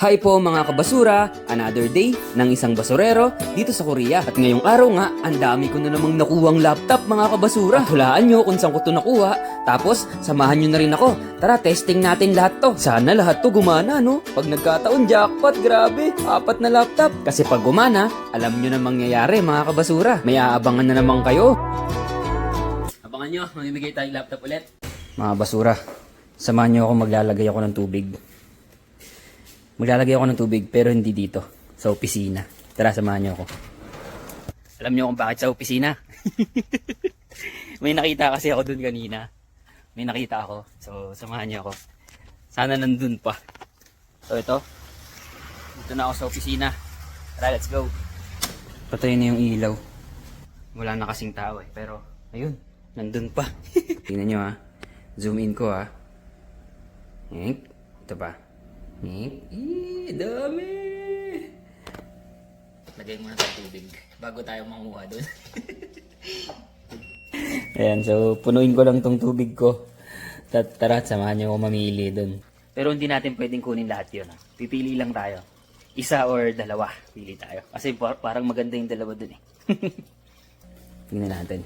Hi po mga kabasura, another day ng isang basurero dito sa Korea. At ngayong araw nga, ang dami ko na namang nakuwang laptop mga kabasura. At hulaan nyo kung saan ko to nakuha. Tapos, samahan nyo na rin ako. Tara, testing natin lahat to. Sana lahat to gumana, no? Pag nagkataon, jackpot, grabe. Apat na laptop. Kasi pag gumana, alam nyo na mangyayari mga kabasura. May aabangan na naman kayo. Abangan nyo, mamimigay tayong laptop ulit. Mga basura, samahan nyo ako maglalagay ako ng tubig. Maglalagay ako ng tubig pero hindi dito. Sa opisina. Tara, samahan niyo ako. Alam niyo kung bakit sa opisina? May nakita kasi ako dun kanina. May nakita ako. So, samahan niyo ako. Sana nandun pa. So, ito. Dito na ako sa opisina. Tara, let's go. Patayin na yung ilaw. Wala na kasing tao eh. Pero, ayun. Nandun pa. Tingnan niyo ha. Zoom in ko ha. Ngik. Ito pa. Ih, dami. Lagay muna sa tubig bago tayo manguha doon. Ayan, so punuin ko lang tong tubig ko. Tat- Tara, samahan niyo ako mamili doon. Pero hindi natin pwedeng kunin lahat yun. Ha? Pipili lang tayo. Isa or dalawa, pili tayo. Kasi par- parang maganda yung dalawa doon eh. Tingnan natin.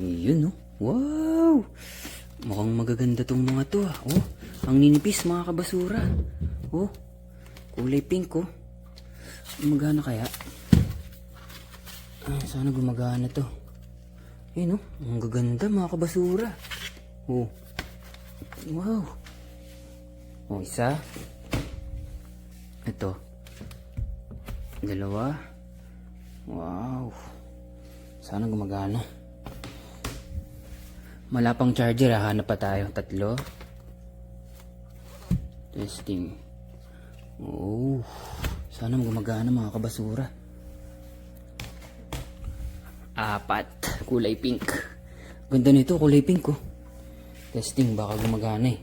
Yun, no? Wow! Mukhang magaganda tong mga to, ah. Oh, ang ninipis, mga kabasura. Oh, kulay pink, oh. Gumagana kaya? Ay, sana gumagana to. Yun, oh. Ang gaganda, mga kabasura. Oh. Wow. Oh, isa. Ito. Dalawa. Wow. Sana gumagana. Malapang charger, ah. hanap pa tayo. Tatlo. Testing. Oh. Sana gumagana mga kabasura. Apat. Kulay pink. Ganda nito, kulay pink oh. Testing, baka gumagana eh.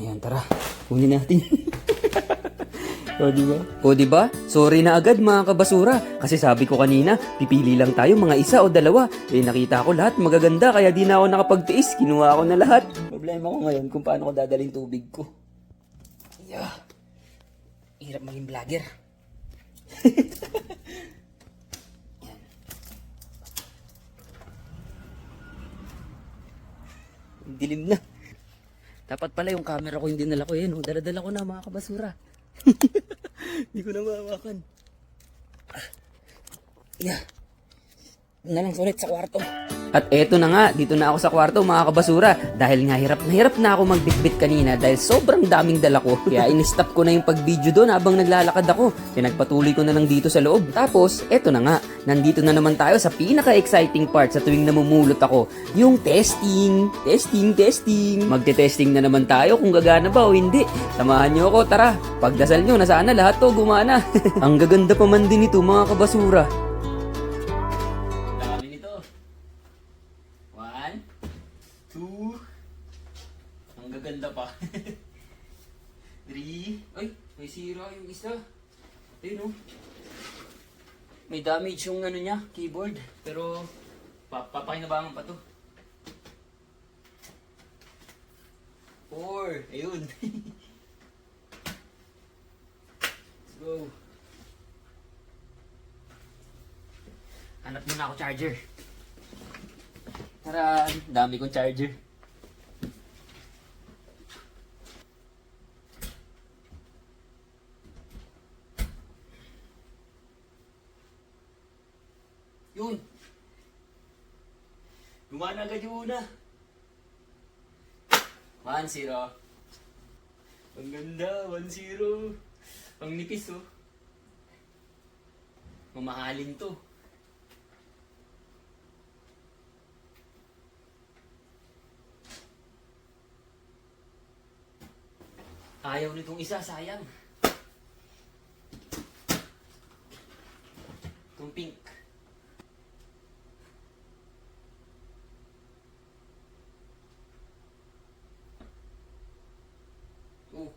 Ayan, tara. Kunin natin. O, di ba? O, di ba? Sorry na agad mga kabasura. Kasi sabi ko kanina, pipili lang tayo mga isa o dalawa. Eh, nakita ko lahat magaganda, kaya di na ako nakapagtiis. Kinuha ko na lahat. Problema ko ngayon kung paano ko dadalhin tubig ko. Yeah. Hirap maging vlogger. Dilim na. Dapat pala yung camera ko hindi nala ko yan. Oh. Daladala ko na mga kabasura. Hindi ko na mahawakan. Ah. Yeah. Na lang sulit sa kwarto. At eto na nga, dito na ako sa kwarto mga kabasura. Dahil nga hirap na hirap na ako magbitbit kanina dahil sobrang daming dala ko. Kaya in-stop ko na yung pag-video doon habang naglalakad ako. Pinagpatuloy ko na lang dito sa loob. Tapos, eto na nga, nandito na naman tayo sa pinaka-exciting part sa tuwing namumulot ako. Yung testing, testing, testing. Magte-testing na naman tayo kung gagana ba o hindi. Samahan niyo ako, tara. Pagdasal nyo na sana lahat to gumana. Ang gaganda pa man din ito mga kabasura. Three, ay, may sira yung isa. Ayun oh. May damage yung ano niya, keyboard. Pero, pa papakinabangan pa to. Four, ayun. Let's go. Hanap muna ako charger. Tara, dami kong charger. Yun. Gumana agad yung una. One zero. Ang ganda, one zero. Ang nipis oh. Mamahalin to. Ayaw nitong isa, sayang. Itong pink. Oh.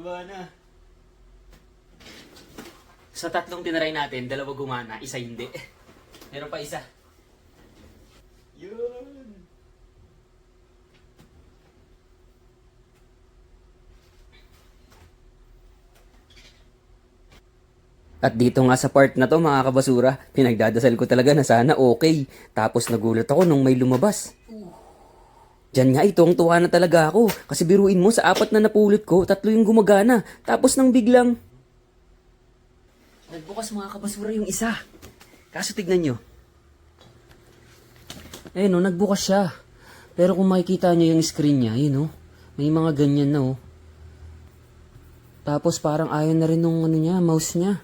Gumana. Sa tatlong tinaray natin, dalawa gumana, isa hindi. Meron pa isa. At dito nga sa part na to mga kabasura, pinagdadasal ko talaga na sana okay. Tapos nagulat ako nung may lumabas. Diyan nga itong tuwa na talaga ako. Kasi biruin mo sa apat na napulot ko, tatlo yung gumagana. Tapos nang biglang... Nagbukas mga kabasura yung isa. Kaso tignan nyo. Eh no, nagbukas siya. Pero kung makikita nyo yung screen niya, yun oh. May mga ganyan na oh. Tapos parang ayaw na rin nung ano niya, mouse niya.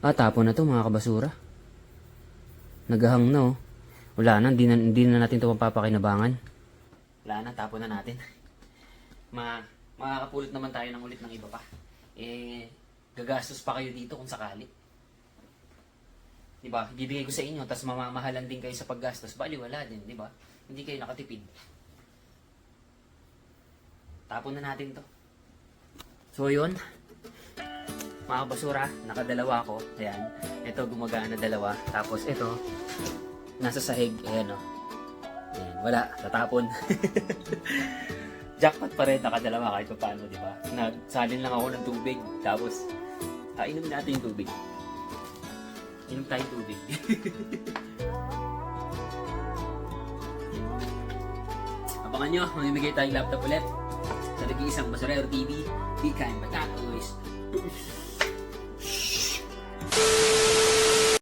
Ah, tapon na to mga kabasura. Nagahang na oh. Wala na, hindi na, hindi na natin ito mapapakinabangan. Wala na, tapon na natin. Ma, makakapulot naman tayo ng ulit ng iba pa. Eh, gagastos pa kayo dito kung sakali. Di ba? Bibigay ko sa inyo, tapos mamamahalan din kayo sa paggastos. Bali, wala din, di ba? Hindi kayo nakatipid. Tapon na natin to. So, yun. Mga basura, nakadalawa ako. Ayan. Ito, gumagana dalawa. Tapos, ito, nasa sahig. Ayan, o. Ayan, wala. Tatapon. Jackpot pa rin, nakadalawa kahit pa paano, di ba? Nagsalin lang ako ng tubig. Tapos, ah, inumin natin yung tubig. Inom tayong tubig. Abangan nyo, mamimigay tayong laptop ulit. Sa nag-iisang Basurero TV, Kind, but not always.